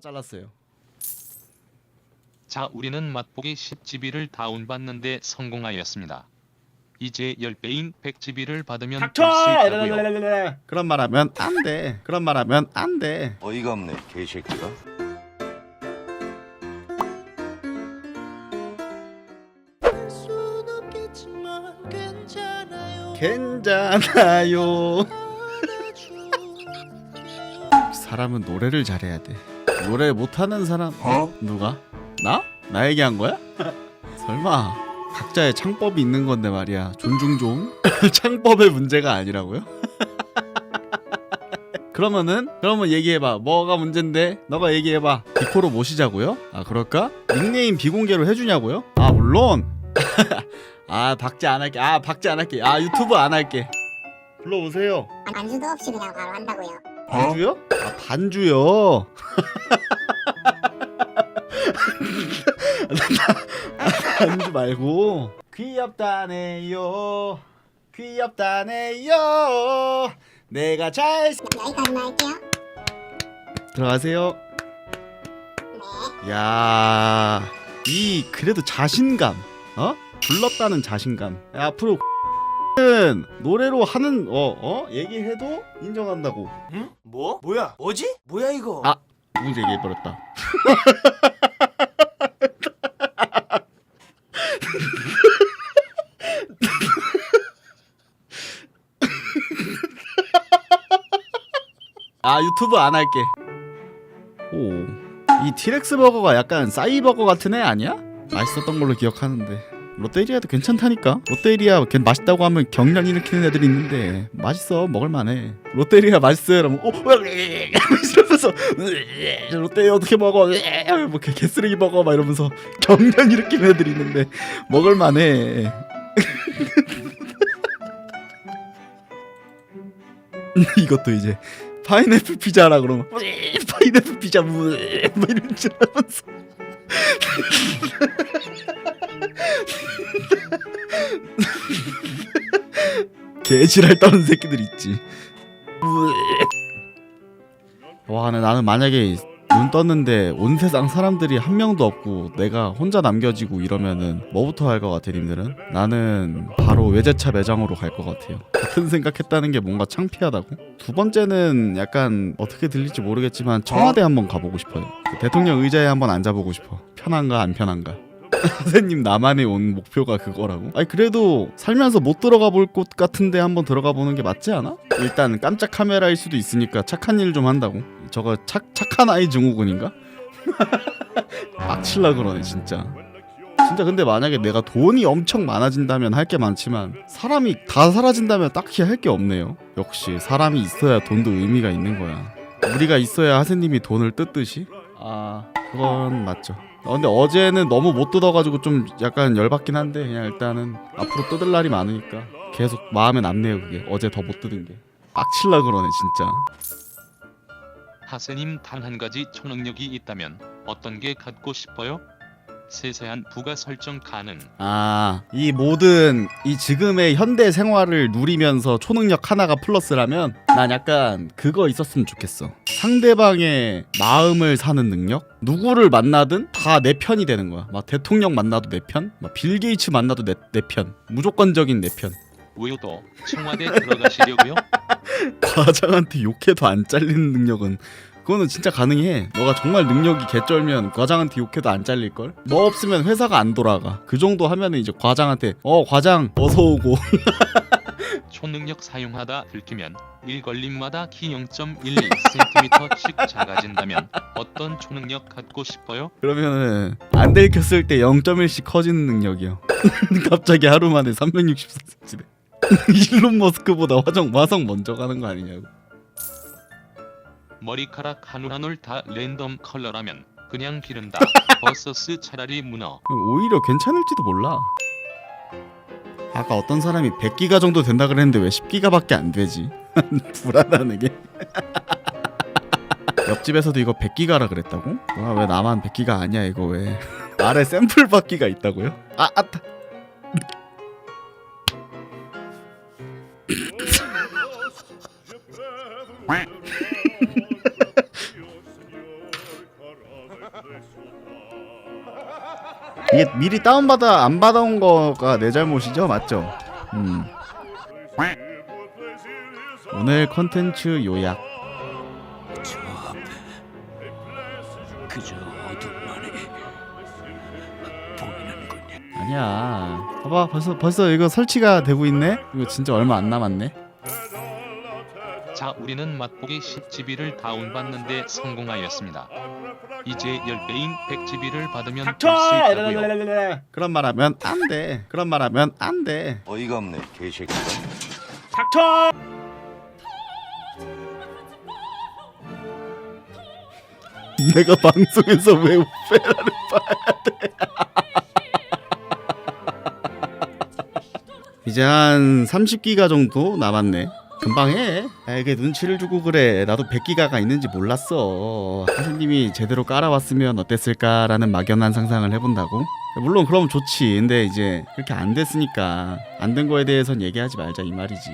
잘랐어요. 자, 우리는 맛보기 10GB를 다운받는데 성공하였습니다. 이제 10배인 100GB를 받으면 닥쳐! 볼수 있다고요. 그런 말하면 안 돼. 그런 말하면 안 돼. 어이가 없네 개새끼가 괜찮아요. 사람은 노래를 잘해야 돼. 노래 못하는 사람 어? 누가? 나? 나 얘기한 거야? 설마 각자의 창법이 있는 건데 말이야. 존중 좀. 창법의 문제가 아니라고요? 그러면은 그러면 얘기해봐. 뭐가 문제인데? 너가 얘기해봐. 비코로 모시자고요? 아 그럴까? 닉네임 비공개로 해주냐고요? 아 물론. 아 박제 안 할게. 아 박제 안 할게. 아 유튜브 안 할게. 불러오세요. 안주도 없이 그냥 바로 한다고요. 반주요? 아 반주요. 반주 말고 귀엽다네요. 귀엽다네요. 내가 잘 여기까지만 할게요. 들어가세요. 네. 야, 이 그래도 자신감, 어? 불렀다는 자신감. 야, 앞으로 는 노래로 하는 어, 어? 얘기해도 인정한다고. 응? 뭐? 뭐야? 뭐지? 뭐야 이거? 아. 누군지 얘기해 버렸다. 아 유튜브 안 할게. 오, 이 티렉스 버거가 약간 싸이 버거 같은 애 아니야? 맛있었던 걸로 기억하는데. 롯데리아도 괜찮다니까. 롯데리아 걔 맛있다고 하면 경련 일으키는 애들이 있는데 맛있어 먹을만해. 롯데리아 맛있어요. 이러면 어 이러면서 롯데리아 어떻게 먹어? 뭐 개쓰레기 먹어 막 이러면서 경련 일으키는 애들이 있는데 먹을만해. 이것도 이제 파인애플 피자라 그러면 파인애플 피자 뭐 이런 줄 하면서 개지랄 떠는 새끼들 있지. 와, 근데 나는 만약에 눈 떴는데 온 세상 사람들이 한 명도 없고 내가 혼자 남겨지고 이러면은 뭐부터 할 것 같아, 님들은? 나는 바로 외제차 매장으로 갈 것 같아요. 같은 생각했다는 게 뭔가 창피하다고? 두 번째는 약간 어떻게 들릴지 모르겠지만 청와대 한번 가보고 싶어요. 그 대통령 의자에 한번 앉아보고 싶어. 편한가 안 편한가? 선생님 나만의 온 목표가 그거라고? 아니 그래도 살면서 못 들어가 볼 곳 같은데 한번 들어가 보는 게 맞지 않아? 일단 깜짝 카메라일 수도 있으니까 착한 일 좀 한다고. 저거 착 착한 아이 증후군인가? 빡칠라 그러네 진짜. 진짜 근데 만약에 내가 돈이 엄청 많아진다면 할 게 많지만 사람이 다 사라진다면 딱히 할 게 없네요. 역시 사람이 있어야 돈도 의미가 있는 거야. 우리가 있어야 하세님이 돈을 뜯듯이. 아 그건 맞죠. 어, 근데 어제는 너무 못 뜯어가지고 좀 약간 열받긴 한데 그냥 일단은 앞으로 뜯을 날이 많으니까 계속 마음에 남네요 그게 어제 더 못 뜯은 게 빡칠라 그러네 진짜 하세님 단 한 가지 초능력이 있다면 어떤 게 갖고 싶어요? 세세한 부가 설정 가능. 아 이 모든 이 지금의 현대 생활을 누리면서 초능력 하나가 플러스라면 난 약간 그거 있었으면 좋겠어 상대방의 마음을 사는 능력 누구를 만나든 다 내 편이 되는 거야 막 대통령 만나도 내 편 막 빌 게이츠 만나도 내, 내 편. 무조건적인 내편 왜요 또 청와대 들어가시려고요? 과장한테 욕해도 안 잘리는 능력은 그거는 진짜 가능해. 너가 정말 능력이 개쩔면 과장한테 욕해도 안 잘릴걸? 너 없으면 회사가 안 돌아가. 그 정도 하면은 이제 과장한테 어 과장 어서 오고 초능력 사용하다 들키면 일걸림마다 키 0.12cm씩 작아진다면 어떤 초능력 갖고 싶어요? 그러면은 안 들켰을 때 0.1씩 커지는 능력이요. 갑자기 하루 만에 364cm. 일론 머스크보다 화정 화성 먼저 가는 거 아니냐고. 머리카락 한 올 한 올 다 랜덤 컬러라면 그냥 기른다. 버서스 차라리 문어. 오히려 괜찮을지도 몰라. 아까 어떤 사람이 100기가 정도 된다 그랬는데 왜 10기가밖에 안 되지? 불안하네 게. 옆집에서도 이거 100기가라 그랬다고? 와, 왜 나만 100기가 아니야 이거 왜? 아래 샘플 받기가 있다고요? 아, 아따. 이게 미리 다운받아 안 받아온 거가 내 잘못이죠? 맞죠? 음. 오늘 컨텐츠 요약. 저 앞에 그저 어둠만이 보이는군요. 아니야. 봐봐 벌써 벌써 이거 설치가 되고 있네? 이거 진짜 얼마 안 남았네 자 우리는 맛보기 10GB를 다운받는데 성공하였습니다. 이제 10배인 100GB를 받으면 볼수 있다고요. 그런 말 하면 안 돼 그런 말 하면 안 돼 어이가 없네 개새끼 내가 방송에서 왜 오페라를 봐야 돼 이제 한 30기가 정도 남았네 금방 해. 아, 이게 눈치를 주고 그래. 나도 100기가가 있는지 몰랐어. 선생님이 제대로 깔아왔으면 어땠을까라는 막연한 상상을 해본다고? 물론 그럼 좋지. 근데 이제 그렇게 안 됐으니까 안 된 거에 대해선 얘기하지 말자 이 말이지.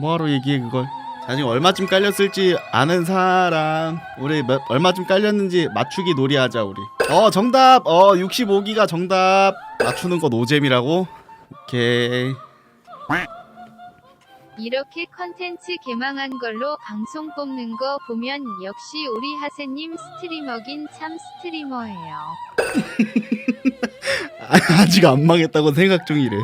뭐하러 얘기해 그걸? 자 지금 얼마쯤 깔렸을지 아는 사람. 우리 몇, 얼마쯤 깔렸는지 맞추기 놀이하자 우리. 어 정답! 어 65기가 정답. 맞추는 거 노잼이라고? 오케이 이렇게 컨텐츠 개망한 걸로 방송 뽑는 거 보면 역시 우리 하세님 스트리머긴 참 스트리머예요. 아, 아직 안 망했다고 생각 중이래.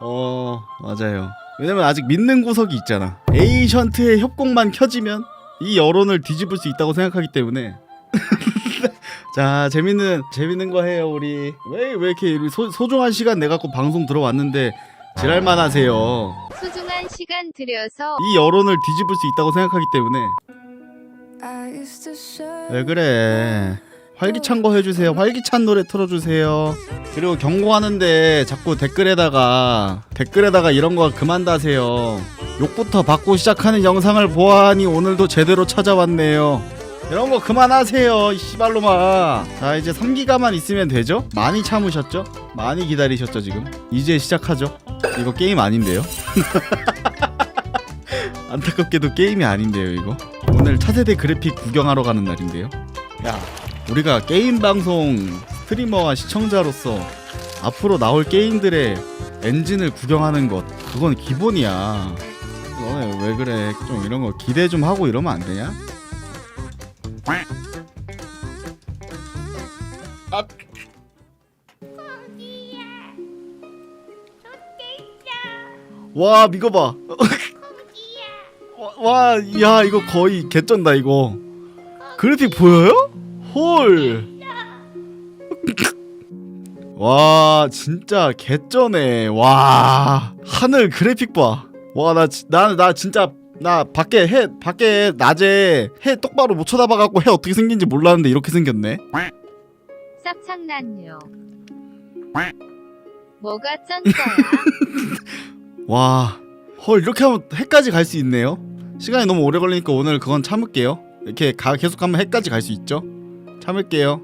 어 맞아요. 왜냐면 아직 믿는 구석이 있잖아. 에이션트의 협곡만 켜지면 이 여론을 뒤집을 수 있다고 생각하기 때문에. 자 재밌는 재밌는 거 해요 우리. 왜 왜 이렇게 소, 소중한 시간 내 갖고 방송 들어왔는데 지랄만 하세요. 소중 한 시간 들여서 이 여론을 뒤집을 수 있다고 생각하기 때문에 왜 그래 활기찬 거 해주세요 활기찬 노래 틀어주세요 그리고 경고하는데 자꾸 댓글에다가 댓글에다가 이런 거 그만 다세요 욕부터 받고 시작하는 영상을 보아하니 오늘도 제대로 찾아왔네요 이런 거 그만하세요 이 씨발로마 자 이제 3기가만 있으면 되죠? 많이 참으셨죠? 많이 기다리셨죠 지금? 이제 시작하죠 이거 게임 아닌데요? 안타깝게도 게임이 아닌데요 이거? 오늘 차세대 그래픽 구경하러 가는 날인데요. 야. 우리가 게임 방송 스트리머와 시청자로서 앞으로 나올 게임들의 엔진을 구경하는 것 그건 기본이야. 너네 왜 그래? 좀 이런 거 기대 좀 하고 이러면 안 되냐? 와 이거 봐 와, 야, 이거 거의 개쩐다, 이거. 그래픽 보여요? 헐. 와, 진짜 개쩌네. 와, 하늘 그래픽 봐. 와, 나, 지- 나, 나 진짜, 나 밖에 해, 밖에 낮에 해 똑바로 못 쳐다봐 갖고 해 어떻게 생긴지 몰랐는데 이렇게 생겼네. 쌉창난요. 뭐가 쩐 거야? 와, 헐, 이렇게 하면 해까지 갈 수 있네요. 시간이 너무 오래 걸리니까 오늘 그건 참을게요. 이렇게 가, 계속 가면 해까지 갈 수 있죠. 참을게요.